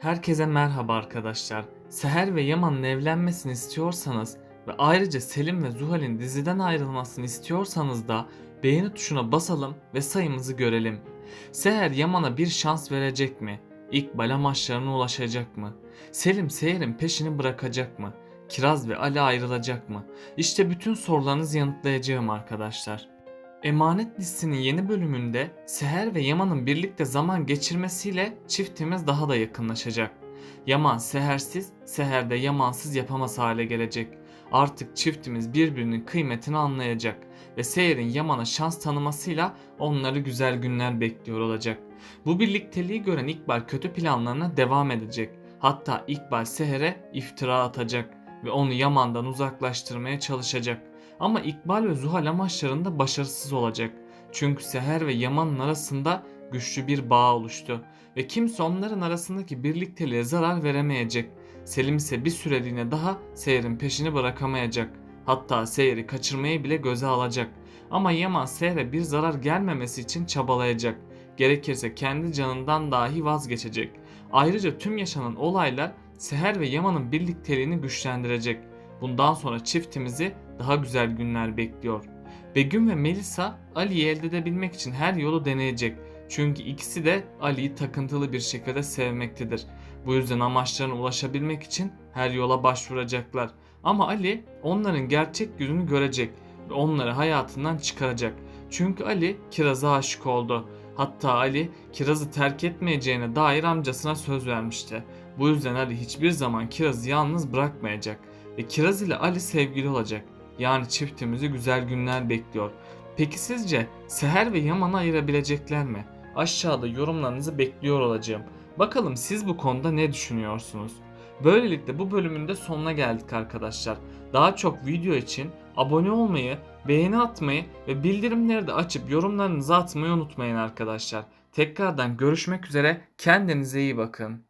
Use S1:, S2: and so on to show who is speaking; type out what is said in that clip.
S1: Herkese merhaba arkadaşlar. Seher ve Yaman'ın evlenmesini istiyorsanız ve ayrıca Selim ve Zuhal'in diziden ayrılmasını istiyorsanız da beğeni tuşuna basalım ve sayımızı görelim. Seher Yaman'a bir şans verecek mi? İkbal amaçlarına ulaşacak mı? Selim Seher'in peşini bırakacak mı? Kiraz ve Ali ayrılacak mı? İşte bütün sorularınızı yanıtlayacağım arkadaşlar. Emanet dizisinin yeni bölümünde Seher ve Yaman'ın birlikte zaman geçirmesiyle çiftimiz daha da yakınlaşacak. Yaman Sehersiz, Seher de Yamansız yapamaz hale gelecek. Artık çiftimiz birbirinin kıymetini anlayacak ve Seher'in Yaman'a şans tanımasıyla onları güzel günler bekliyor olacak. Bu birlikteliği gören İkbal kötü planlarına devam edecek. Hatta İkbal Seher'e iftira atacak ve onu Yaman'dan uzaklaştırmaya çalışacak. Ama İkbal ve Zuhal amaçlarında başarısız olacak. Çünkü Seher ve Yaman'ın arasında güçlü bir bağ oluştu ve kimse onların arasındaki birlikteliğe zarar veremeyecek. Selim ise bir süreliğine daha Seher'in peşini bırakamayacak. Hatta Seher'i kaçırmayı bile göze alacak. Ama Yaman Seher'e bir zarar gelmemesi için çabalayacak. Gerekirse kendi canından dahi vazgeçecek. Ayrıca tüm yaşanan olaylar Seher ve Yaman'ın birlikteliğini güçlendirecek. Bundan sonra çiftimizi daha güzel günler bekliyor. Begüm ve Melisa Ali'yi elde edebilmek için her yolu deneyecek. Çünkü ikisi de Ali'yi takıntılı bir şekilde sevmektedir. Bu yüzden amaçlarına ulaşabilmek için her yola başvuracaklar. Ama Ali onların gerçek yüzünü görecek ve onları hayatından çıkaracak. Çünkü Ali Kiraz'a aşık oldu. Hatta Ali Kiraz'ı terk etmeyeceğine dair amcasına söz vermişti. Bu yüzden Ali hiçbir zaman Kiraz'ı yalnız bırakmayacak ve Kiraz ile Ali sevgili olacak. Yani çiftimizi güzel günler bekliyor. Peki sizce Seher ve Yaman'ı ayırabilecekler mi? Aşağıda yorumlarınızı bekliyor olacağım. Bakalım siz bu konuda ne düşünüyorsunuz? Böylelikle bu bölümün de sonuna geldik arkadaşlar. Daha çok video için abone olmayı, beğeni atmayı ve bildirimleri de açıp yorumlarınızı atmayı unutmayın arkadaşlar. Tekrardan görüşmek üzere. Kendinize iyi bakın.